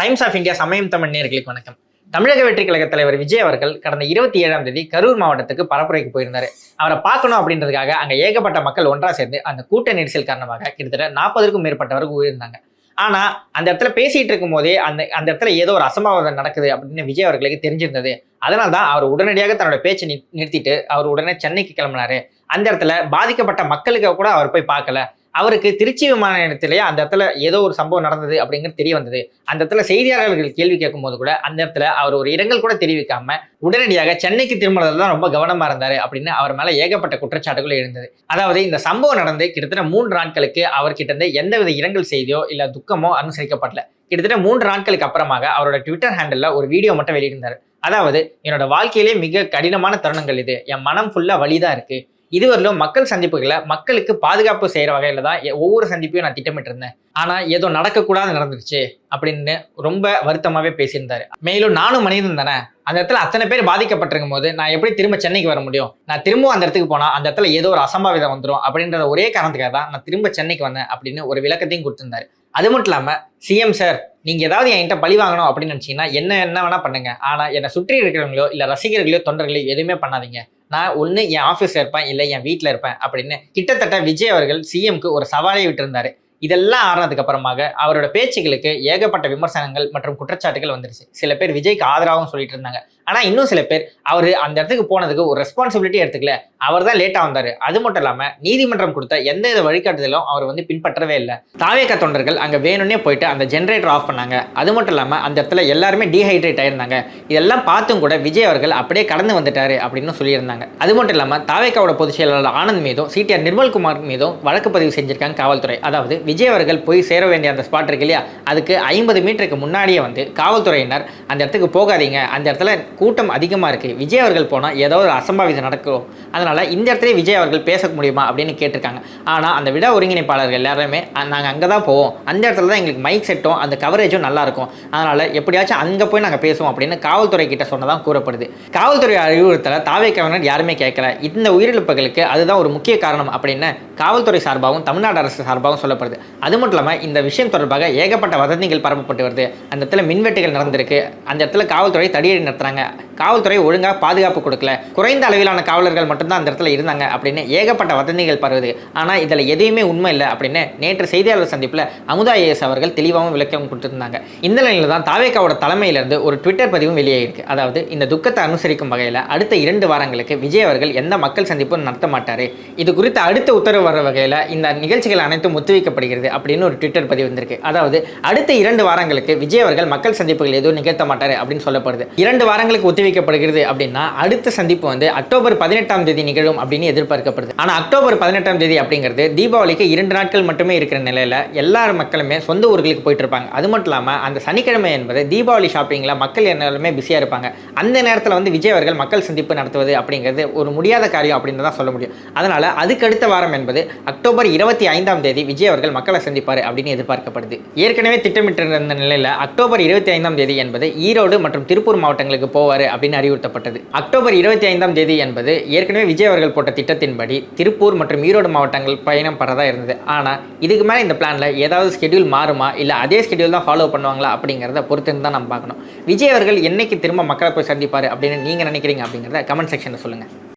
Times of India சமயம் தமிழ் நேர்களுக்கு வணக்கம். தமிழக வெற்றி கழக தலைவர் விஜய் அவர்கள் கடந்த இருபத்தி ஏழாம் தேதி கரூர் மாவட்டத்துக்கு பரப்புரைக்கு போயிருந்தார். அவரை பார்க்கணும் அப்படின்றதுக்காக அங்கே ஏகப்பட்ட மக்கள் ஒன்றாக சேர்ந்து அந்த கூட்ட நெரிசல் காரணமாக கிட்டத்தட்ட நாற்பதுக்கும் மேற்பட்டவர்கள் உயிர்ந்தாங்க ஆனால் அந்த இடத்துல பேசிகிட்டு இருக்கும் போதே அந்த அந்த இடத்துல ஏதோ ஒரு அசம்பாவிதம் நடக்குது அப்படின்னு விஜய் அவர்களுக்கு தெரிஞ்சிருந்தது. அதனால தான் அவர் உடனடியாக தன்னோட பேச்சை நி- நிறுத்திட்டு அவர் உடனே சென்னைக்கு கிளம்பினாரு. அந்த இடத்துல பாதிக்கப்பட்ட மக்களுக்கு கூட அவர் போய் பார்க்கல. அவருக்கு திருச்சி விமான நிலையத்திலேயே அந்த இடத்துல ஏதோ ஒரு சம்பவம் நடந்தது அப்படிங்கிறது தெரிய வந்தது. அந்த இடத்துல செய்தியாளர்கள் கேள்வி கேட்கும்போது கூட அந்த இடத்துல அவர் ஒரு இரங்கல் கூட தெரிவிக்காம உடனடியாக சென்னைக்கு திரும்புறதுல தான் ரொம்ப கவனமா இருந்தாரு அப்படின்னு அவர் மேல ஏகப்பட்ட குற்றச்சாட்டுகள் எழுந்தது. அதாவது இந்த சம்பவம் நடந்து கிட்டத்தட்ட மூன்று நாட்களுக்கு அவர்கிட்ட இருந்து எந்தவித இரங்கல் செய்தியோ இல்ல துக்கமோ அனுசரிக்கப்படல. கிட்டத்தட்ட மூன்று நாட்களுக்கு அப்புறமாக அவரோட ட்விட்டர் ஹேண்டில் ஒரு வீடியோ மட்டும் வெளியிருந்தார் அதாவது என்னோட வாழ்க்கையிலே மிக கடினமான தருணங்கள் இது. என் மனம் ஃபுல்லா வழிதான் இருக்கு. இதுவரையிலும் மக்கள் சந்திப்புகளை மக்களுக்கு பாதுகாப்பு செய்கிற வகையில் தான் ஒவ்வொரு சந்திப்பையும் நான் திட்டமிட்டு இருந்தேன் ஆனா ஏதோ நடக்கக்கூடாது நடந்துருச்சு அப்படின்னு ரொம்ப வருத்தமாகவே பேசியிருந்தாரு. மேலும் நானும் மனிதன் தானே அந்த இடத்துல அத்தனை பேர் பாதிக்கப்பட்டிருக்கும் போது நான் எப்படி திரும்ப சென்னைக்கு வர முடியும்? நான் திரும்பவும் அந்த இடத்துக்கு போனால் அந்த இடத்துல ஏதோ ஒரு அசம்பாவிதம் வந்துடும் அப்படின்றத ஒரே காரணத்துக்காக தான் நான் திரும்ப சென்னைக்கு வந்தேன் அப்படின்னு ஒரு விளக்கத்தையும் கொடுத்துருந்தாரு. அது மட்டும் இல்லாமல் சிஎம் சார் நீங்கள் ஏதாவது என்கிட்ட பழி வாங்கணும் அப்படின்னு நினச்சிங்கன்னா என்ன என்ன வேணா பண்ணுங்கள் ஆனால் என்னை சுற்றி இருக்கிறவங்களோ இல்லை ரசிகர்களோ தொண்டர்களோ எதுவுமே பண்ணாதீங்க. நான் ஒன்று என் ஆஃபீஸில் இருப்பேன் இல்லை என் வீட்டில் இருப்பேன் அப்படின்னு கிட்டத்தட்ட விஜய் அவர்கள் சிஎம்க்கு ஒரு சவாலை விட்டுருந்தார். இதெல்லாம் ஆறினதுக்கு அப்புறமாக அவரோட பேச்சுகளுக்கு ஏகப்பட்ட விமர்சனங்கள் மற்றும் குற்றச்சாட்டுகள் வந்துருச்சு. சில பேர் விஜய்க்கு ஆதரவாகவும் சொல்லிட்டு இருந்தாங்க. ஆனால் இன்னும் சில பேர் அவர் அந்த இடத்துக்கு போனதுக்கு ஒரு ரெஸ்பான்சிபிலிட்டி எடுத்துக்கல. அவர் தான் லேட்டாக வந்தார். அது மட்டும் இல்லாமல் நீதிமன்றம் கொடுத்த எந்த வித வழிகாட்டுதலும் அவர் வந்து பின்பற்றவே இல்லை. தாவேக்க தொண்டர்கள் அங்கே வேணும்னே போயிட்டு அந்த ஜென்ரேட்டர் ஆஃப் பண்ணாங்க. அது மட்டும் இல்லாமல் அந்த இடத்துல எல்லாருமே டீஹைட்ரேட் ஆயிருந்தாங்க. இதெல்லாம் பார்த்தும் கூட விஜய் அவர்கள் அப்படியே கடந்து வந்துட்டாரு அப்படின்னு சொல்லியிருந்தாங்க. அது மட்டும் இல்லாமல் தாவேக்காவோட பொதுச் செயலாளர் ஆனந்த் மீதும் சிடிஆர் நிர்மல்குமார் மீதும் வழக்கு பதிவு செஞ்சிருக்காங்க காவல்துறை. அதாவது விஜய் அவர்கள் போய் சேர வேண்டிய அந்த ஸ்பாட் இருக்கு இல்லையா? அதுக்கு ஐம்பது மீட்டருக்கு முன்னாடியே வந்து காவல்துறையினர் அந்த இடத்துக்கு போகாதீங்க. அந்த இடத்துல கூட்டம் அதிகமாக இருக்குது விஜய் அவர்கள் போனால் ஏதோ ஒரு அசம்பாவிதம் நடக்கும் அதனால் இந்த இடத்துல விஜய் அவர்கள் பேச முடியுமா அப்படின்னு கேட்டிருக்காங்க. ஆனால் அந்த விழா ஒருங்கிணைப்பாளர்கள் எல்லாருமே நாங்கள் அங்கே தான் போவோம். அந்த இடத்துல தான் எங்களுக்கு மைக் செட்டும் அந்த கவரேஜும் நல்லாயிருக்கும் அதனால் எப்படியாச்சும் அங்கே போய் நாங்கள் பேசுவோம் அப்படின்னு காவல்துறை கிட்ட சொன்னதான் கூறப்படுது. காவல்துறை அறிவுறுத்தலை தாவே கவர்னர் யாருமே கேட்கல. இந்த உயிரிழப்புகளுக்கு அதுதான் ஒரு முக்கிய காரணம் அப்படின்னு காவல்துறை சார்பாகவும் தமிழ்நாடு அரசு சார்பாகவும் சொல்லப்படுது. அது மட்டும் இல்லாமல் இந்த விஷயம் தொடர்பாக ஏகப்பட்ட வதந்திகள் பரப்பப்பட்டு வருது. அந்த இடத்துல மின்வெட்டுகள் நடந்திருக்கு. அந்த இடத்துல காவல்துறை தடியடி நடத்துறாங்க. காவல்துறை ஒழுங்காக பாதுகாப்பு கொடுக்கல. குறைந்த அளவிலான காவலர்கள் மட்டும்தான் அந்த இடத்துல இருந்தாங்க அப்படின்னு ஏகப்பட்ட வதந்திகள் பரவுது. ஆனால் இதில் எதையுமே உண்மை இல்லை அப்படின்னு நேற்று செய்தியாளர் சந்திப்பில் அமுதா ஐஏஎஸ் அவர்கள் தெளிவாகவும் விளக்கம் கொடுத்துருந்தாங்க. இந்த நிலையில் தான் தாவேக்காவோட தலைமையிலிருந்து ஒரு ட்விட்டர் பதிவும் வெளியாகிருக்கு அதாவது இந்த துக்கத்தை அனுசரிக்கும் வகையில் அடுத்த இரண்டு வாரங்களுக்கு விஜய் அவர்கள் எந்த மக்கள் சந்திப்பும் நடத்த மாட்டார். இது குறித்து அடுத்த உத்தரவு வர வகையில் இந்த நிகழ்ச்சிகள் அனைத்தும் ஒத்திவைக்கப்படுகிறது அப்படின்னு ஒரு ட்விட்டர் பதிவு வந்திருக்கு. அதாவது அடுத்த இரண்டு வாரங்களுக்கு விஜய் அவர்கள் மக்கள் சந்திப்புகள் எதுவும் நிகழ்த்த மாட்டார் அப்படின்னு சொல்லப்படுது. இரண்டு வாரங்களுக்கு ஒத்திவைக்கப்படுகிறது அப்படின்னா அடுத்த சந்திப்பு வந்து அக்டோபர் பதினெட்டாம் தேதி நிகழும் அப்படின்னு எதிர்பார்க்கப்படுது. ஆனால் அக்டோபர் பதினெட்டாம் தேதி அப்படிங்கிறது தீபாவளிக்கு இரண்டு நாட்கள் மட்டுமே இருக்கிற நிலையில எல்லா மக்களுமே சொந்த ஊர்களுக்கு போயிட்டு இருப்பாங்க அது மட்டும் இல்லாமல் அந்த சனிக்கிழமை என்பது தீபாவளி ஷாப்பிங்கில் மக்கள் எல்லாருமே பிஸியாக இருப்பாங்க. அந்த நேரத்தில் வந்து விஜய் அவர்கள் மக்கள் சந்திப்பு நடத்துவது அப்படிங்கிறது ஒரு முடியாத காரியம் அப்படின்னு தான் சொல்ல முடியும். அதனால அதுக்கு அடுத்த வாரம் என்பது அக்டோபர் இருபத்தி ஐந்தாம் தேதி விஜய் அவர்கள் மக்களை சந்திப்பார் அப்படின்னு எதிர்பார்க்கப்படுது. ஏற்கனவே திட்டமிட்டிருந்த நிலையில் அக்டோபர் இருபத்தி ஐந்தாம் தேதி என்பது ஈரோடு மற்றும் திருப்பூர் மாவட்டங்களுக்கு போவார் அப்படின்னு அறிவுறுத்தப்பட்டது. அக்டோபர் இருபத்தி ஐந்தாம் தேதி என்பது ஏற்கனவே விஜய் அவர்கள் போட்ட திட்டத்தின்படி திருப்பூர் மற்றும் ஈரோடு மாவட்டங்கள் பயணம் படுறதா இருந்தது. ஆனால் இதுக்கு மேலே இந்த பிளானில் ஏதாவது ஸ்கெடியூல் மாறுமா? இல்லை அதே ஸ்கெடியூல் தான் ஃபாலோ பண்ணுவாங்களா? அப்படிங்கிறத பொறுத்து தான் நம்ம பார்க்கணும். விஜய் அவர்கள் என்னைக்கு திரும்ப மக்களை போய் சந்திப்பார் அப்படின்னு நீங்கள் நினைக்கிறீங்க அப்படிங்கிறத கமெண்ட் செக்ஷனில் சொல்லுங்கள்